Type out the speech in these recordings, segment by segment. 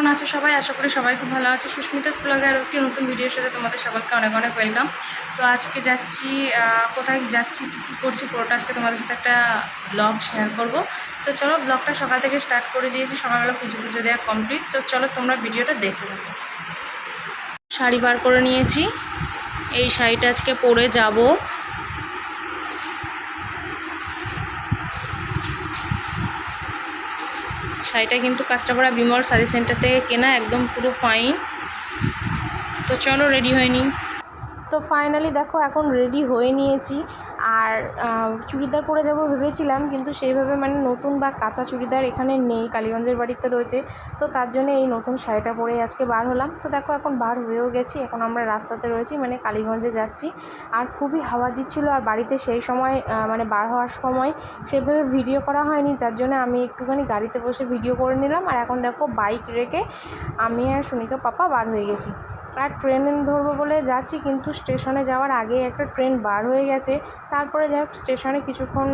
কেমন আছো সবাই? আশা করি সবাই খুব ভালো আছে। সুস্মিতাস ব্লগে আরও একটি নতুন ভিডিওর সাথে তোমাদের সবাইকে অনেক অনেক ওয়েলকাম। তো আজকে যাচ্ছি কোথায় যাচ্ছি, কী কী করছি পুরোটা আজকে তোমাদের সাথে একটা ব্লগ শেয়ার করব। তো চলো ব্লগটা সকাল থেকে স্টার্ট করে দিয়েছি, সকালবেলা পুজো পুজো দেওয়া কমপ্লিট তো চলো তোমরা ভিডিওটা দেখতে থাকো। শাড়ি বার করে নিয়েছি। এই শাড়িটা আজকে পরে যাব। শাড়িটা কিন্তু কাঁচরাপাড়া বিমল শাড়ি সেন্টার থেকে কেনা একদম পুরো ফাইন তো চলো রেডি হয়ে নিই। তো ফাইনালি দেখো, এখন রেডি হয়ে নিয়েছি। আর চুড়িদার পরে যাব ভেবেছিলাম, কিন্তু সেইভাবে মানে নতুন বা কাঁচা চুড়িদার এখানে নেই, কালীগঞ্জের বাড়িতে রয়েছে। তো তার জন্য এই নতুন শাড়িটা পরে আজকে বার হলাম। তো দেখো এখন বার হয়েও গেছি, এখন আমরা রাস্তাতে রয়েছি মানে কালীগঞ্জে যাচ্ছি। আর খুবই হাওয়া দিচ্ছিল, আর বাড়িতে সেই সময় মানে বার হওয়ার সময় সেভাবে ভিডিও করা হয়নি। তার জন্য আমি একটুখানি গাড়িতে বসে ভিডিও করে নিলাম, আর এখন দেখো বাইক রেখে আমি আর সুনিকা পাপা বার হয়ে গেছি। আর ট্রেন ধরবো বলে যাচ্ছি, কিন্তু স্টেশনে যাওয়ার আগে একটা ট্রেন বার হয়ে গেছে। তারপরে যাই হোক, স্টেশনে কিছুক্ষণ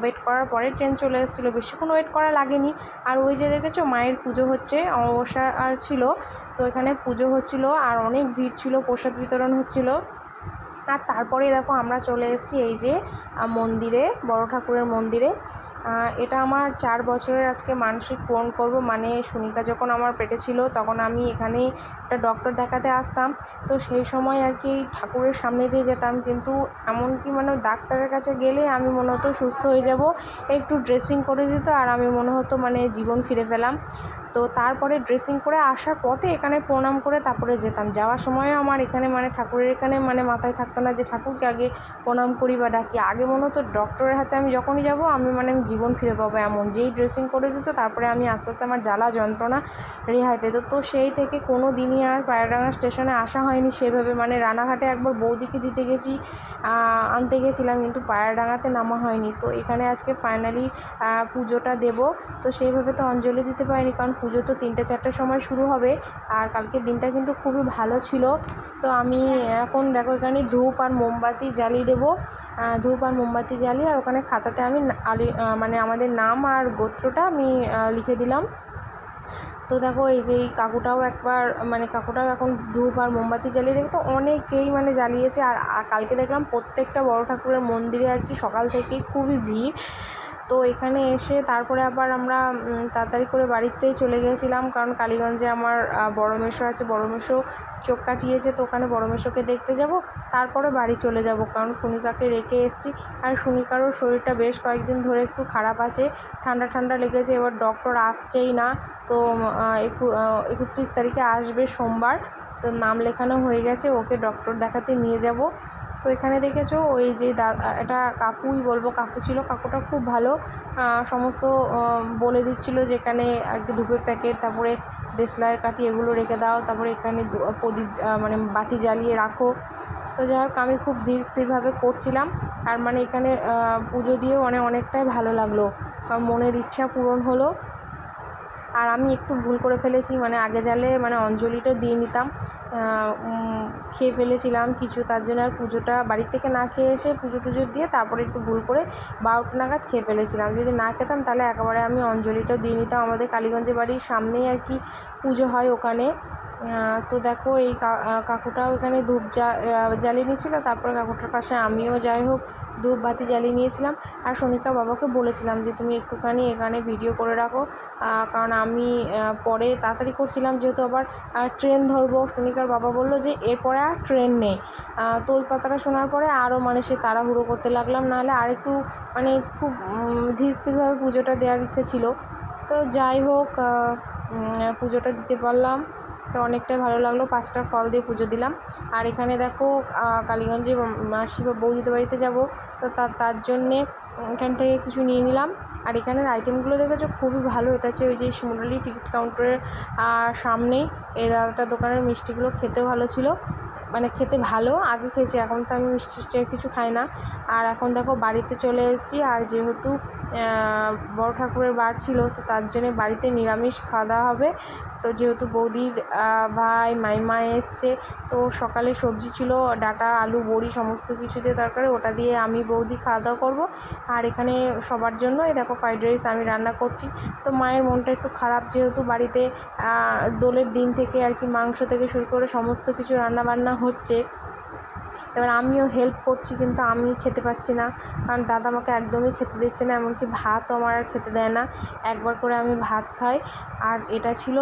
ওয়েট করার পরে ট্রেন চলে এসেছিল। বেশিক্ষণ ওয়েট করা লাগেনি। আর ওই যে দেখেছ, মায়ের পুজো হচ্ছে, অমাবস্যা ছিল। তো এখানে পুজো হচ্ছিল, আর অনেক ভিড় ছিল, প্রসাদ বিতরণ হচ্ছিল। আর তারপরে দেখো আমরা চলে এসেছি এই যে মন্দিরে, বড় ঠাকুরের মন্দিরে। এটা আমার চার বছরের আজকে মানসিক পূরণ করব। মানে সুনিকা যখন আমার পেটে ছিল, তখন আমি এখানে একটা ডক্টর দেখাতে আসতাম। তো সেই সময় আর কি ঠাকুরের সামনে দিয়ে যেতাম। কিন্তু এমনকি মানে ডাক্তারের কাছে গেলে আমি মনে হতো সুস্থ হয়ে যাব। একটু ড্রেসিং করে দিত আর আমি মনে হতো মানে জীবন ফিরে পেলাম। তো তারপরে ড্রেসিং করে আসার পথে এখানে প্রণাম করে তারপরে যেতাম। যাওয়ার সময়ও আমার এখানে মানে ঠাকুরের এখানে মানে মাথায় থাকতো না যে ঠাকুরকে আগে প্রণাম করি বা ডাকি। আগে মনে হতো ডক্টরের হাতে আমি যখনই যাব, আমি মানে আমি জীবন ফিরে পাবো এমন। যেই ড্রেসিং করে দিত, তারপরে আমি আস্তে আস্তে আমার জ্বালা যন্ত্রণা রেহাই পেত। তো সেই থেকে কোনো দিনই আর পায়রাডাঙ্গা স্টেশনে আসা হয়নি। সেভাবে মানে রানাঘাটে একবার বৌদিকে দিতে গেছি আনতে গেছিলাম কিন্তু পায়রাডাঙ্গাতে নামা হয়নি। তো এখানে আজকে ফাইনালি পুজোটা দেব। তো সেইভাবে তো অঞ্জলি দিতে পারিনি কারণ পুজো তো তিনটে চারটের সময় শুরু হবে আর কালকের দিনটা কিন্তু খুবই ভালো ছিল। তো আমি এখন দেখো এখানে ধূপ আর মোমবাতি জ্বালিয়ে দেবো। ধূপ আর মোমবাতি জ্বালিয়ে আর ওখানে খাতাতে আমি আলি মানে আমাদের নাম আর গোত্রটা আমি লিখে দিলাম। তো দেখো এই যে এই কাকুটাও একবার মানে কাকুটাও এখন ধূপ আর মোমবাতি জ্বালিয়ে দেবে। তো অনেকেই মানে জ্বালিয়েছে আর কালকে দেখলাম প্রত্যেকটা বড় ঠাকুরের মন্দিরে আর কি সকাল থেকেই খুবই ভিড়। তো এখানে এসে তারপরে আবার আমরা তাড়াতাড়ি করে বাড়িতেই চলে গেছিলাম কারণ কালীগঞ্জে আমার আহ, বড় মেশো আছে বড় মেশো চোখ কাটিয়েছে তো ওখানে বড় মেশোকে দেখতে যাব। তারপরে বাড়ি চলে যাব কারণ সুনিকাকে রেখে এসেছি। আর সুনিকারও শরীরটা বেশ কয়েকদিন ধরে একটু খারাপ আছে ঠান্ডা ঠান্ডা লেগেছে এবার ডক্টর আসছেই না। তো আহ, একু- আহ, একত্রিশ তারিখে আসবে সোমবার। তো নাম লেখানো হয়ে গেছে ওকে ডক্টর দেখাতে নিয়ে যাব। তো এখানে দেখেছ ওই যে দা এটা কাকুই বলব, কাকু ছিল। কাকুটা খুব ভালো। সমস্ত বলে দিচ্ছিল যে এখানে আর কি ধূপের প্যাকেট, তারপরে দেশলাইয়ের কাঠি এগুলো রেখে দাও, তারপরে এখানে প্রদীপ মানে বাতি জ্বালিয়ে রাখো। তো যাই হোক, আমি খুব ধীর স্থিরভাবে করছিলাম। আর মানে এখানে পুজো দিয়েও মানে অনেকটাই ভালো লাগল। মনের ইচ্ছা পূরণ হলো। আর আমি একটু ভুল করে ফেলেছি মানে আগে জালে মানে অঞ্জলিটা দিয়ে নিতাম। খেয়ে ফেলেছিলাম কিছু, তার জন্য আর পুজোটা বাড়ির থেকে না খেয়ে এসে পুজো টুজো দিয়ে তারপরে একটু ভুল করে বারোটা নাগাদ খেয়ে ফেলেছিলাম। যদি না খেতাম তাহলে একেবারে আমি অঞ্জলিটা দিয়ে নিতাম। আমাদের কালীগঞ্জের বাড়ির সামনেই আর কি পুজো হয় ওখানে। তো দেখো এই কাকুটাও এখানে ধূপ জ্বালিয়ে নিয়েছিল। তারপরে কাকুটার পাশে আমিও যাই হোক ধূপ বাতি জ্বালিয়ে নিয়েছিলাম। আর সোনিকার বাবাকে বলেছিলাম যে তুমি একটুখানি এখানে ভিডিও করে রাখো। কারণ আমি পরে তাড়াতাড়ি করছিলাম যেহেতু আবার ট্রেন ধরবো। সোনিকার বাবা বলল যে, এরপরে আর ট্রেন নেই। তো ওই কথাটা শোনার পরে আরও মানে সে তাড়াহুড়ো করতে লাগলাম। নাহলে আর একটু মানে খুব ধীরস্থিরভাবে ধীর স্থিরভাবে পুজোটা দেওয়ার ইচ্ছে ছিল। তো যাই হোক পুজোটা দিতে পারলাম। তো অনেকটাই ভালো লাগল। পাঁচটা ফল দিয়ে পুজো দিলাম। আর এখানে দেখো কালীগঞ্জে মাসি বা বৌদিদের বাড়িতে যাব। তো তার জন্যে এখান থেকে কিছু নিয়ে নিলাম। আর এখানের আইটেমগুলো দেখেছ? খুবই ভালো। এটা হচ্ছে ওই যে শিমুরালি টিকিট কাউন্টারের সামনেই এই দাদাটার দোকানের মিষ্টিগুলো খেতেও ভালো ছিল। মানে খেতে ভালো, আগে খেয়েছি। এখন তো আমি মিষ্টি কিছু খাই না। আর এখন দেখো, বাড়িতে চলে এসেছি। আর যেহেতু বড় ঠাকুরের বার ছিল, তো তার জন্যে বাড়িতে নিরামিষ খাওয়া দাওয়া হবে। তো যেহেতু বৌদির ভাই, মাইমা এসছে, তো সকালে সবজি ছিল, ডাটা, আলু, বড়ি সমস্ত কিছু দিয়ে তরকারি ওটা দিয়ে আমি বৌদি খাওয়া দাওয়া করব। আর এখানে সবার জন্য, এই দেখো ফ্রাইড রাইস আমি রান্না করছি। তো মায়ের মনটা একটু খারাপ যেহেতু বাড়িতে দোলের দিন থেকে আর কি মাংস থেকে শুরু করে সমস্ত কিছু রান্না বান্না হচ্ছে। এবার আমিও হেল্প করছি, কিন্তু আমি খেতে পাচ্ছি না। কারণ দাদা আমাকে একদমই খেতে দিচ্ছে না, এমনকি ভাতও আমার আর খেতে দেয় না। একবার করে আমি ভাত খাই। আর এটা ছিল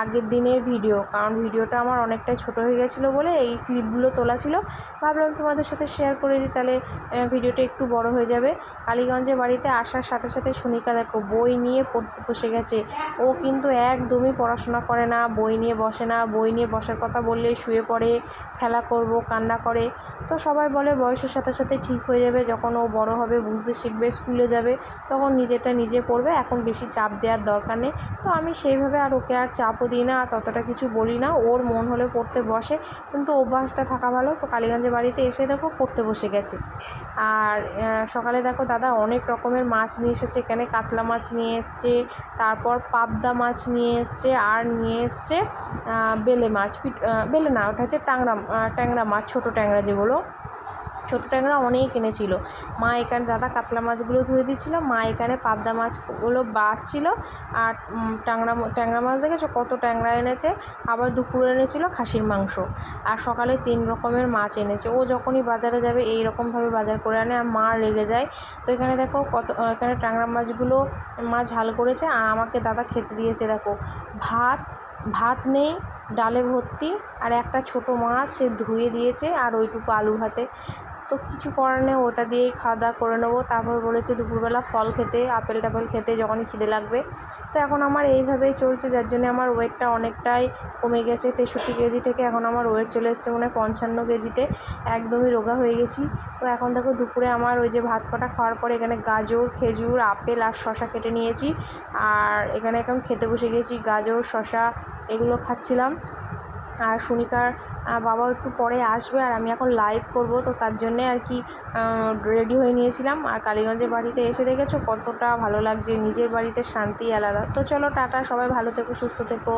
আগের দিনের ভিডিও কারণ ভিডিওটা আমার অনেকটাই ছোট হয়ে গেছিল বলে এই ক্লিপগুলো তোলা ছিল। ভাবলাম তোমাদের সাথে শেয়ার করে দিই, তাহলে ভিডিওটা একটু বড় হয়ে যাবে। কালীগঞ্জে বাড়িতে আসার সাথে সাথে সুনিকা দেখো, বই নিয়ে পড়তে বসে গেছে। ও কিন্তু একদমই পড়াশোনা করে না, বই নিয়ে বসে না। বই নিয়ে বসার কথা বললে শুয়ে পড়ে, খেলা করব, কান্না করে। তো সবাই বলে বয়সের সাথে সাথে ঠিক হয়ে যাবে, যখন ও বড় হবে বুঝতে শিখবে, স্কুলে যাবে, তখন নিজেরটা নিজে পড়বে, এখন বেশি চাপ দেওয়ার দরকার নেই। তো আমি সেইভাবে আর ওকে আর চাপও দিই না ততটা কিছু বলি না, ওর মন হলে পড়তে বসে, কিন্তু অভ্যাসটা থাকা ভালো। তো কালীগঞ্জের বাড়িতে এসে দেখো পড়তে বসে গেছে। আর সকালে দেখো দাদা অনেক রকমের মাছ নিয়ে এসেছে, এখানে কাতলা মাছ নিয়ে এসছে, তারপর পাবদা মাছ নিয়ে এসছে, আর নিয়ে এসছে বেলে মাছ বেলে না, ওটা হচ্ছে টাংরা ট্যাংরা মাছ, ছোটো ট্যাংরা যেগুলো ছোটো ট্যাংরা অনেক এনেছিল। মা এখানে দাদা কাতলা মাছগুলো ধুয়ে দিচ্ছিল মা এখানে পাবদা মাছগুলো বাছছিল আর ট্যাংরা ট্যাংরা মাছ দেখেছ? কত ট্যাংরা এনেছে? আবার দুপুরে এনেছিল খাসির মাংস। আর সকালে তিন রকমের মাছ এনেছে। ও যখনই বাজারে যাবে, এই রকমভাবে বাজার করে আনে, আর মা রেগে যায়। তো এখানে দেখো কত এখানে ট্যাংরা মাছগুলো, মা ঝাল করেছে, আর আমাকে দাদা খেতে দিয়েছে, দেখো। ভাত ভাত নেই ডালে ভর্তি আর একটা ছোটো মাছ সে ধুয়ে দিয়েছে আর ওইটুকু আলু ভাতে। তো কিছু করার নেই, ওটা দিয়েই খাওয়া দাওয়া করে নেব। তারপর বলেছে দুপুরবেলা ফল খেতে, আপেল টাপেল খেতে, যখনই খিদে লাগবে। তো এখন আমার এইভাবেই চলছে, যার জন্য আমার ওয়েটটা অনেকটাই কমে গেছে। তেষট্টি কেজি থেকে এখন আমার ওয়েট চলে এসছে মনে হয় পঞ্চান্ন কেজিতে। একদমই রোগা হয়ে গেছি। তো এখন দেখো দুপুরে আমার ওই যে ভাত কটা খাওয়ার পরে এখানে গাজর, খেজুর, আপেল আর শশা কেটে নিয়েছি। আর এখানে এখন খেতে বসে গেছি, গাজর শশা এগুলো খাচ্ছিলাম। আর সুনিকার বাবাও একটু পরে আসবে আর আমি এখন লাইভ করব, তো তার জন্যে আর কি রেডি হয়ে নিয়েছিলাম। আর কালীগঞ্জের বাড়িতে এসে দেখেছ, কতটা ভালো লাগছে, নিজের বাড়িতে শান্তি আলাদা। তো চলো, টাটা, সবাই ভালো থেকো, সুস্থ থেকো।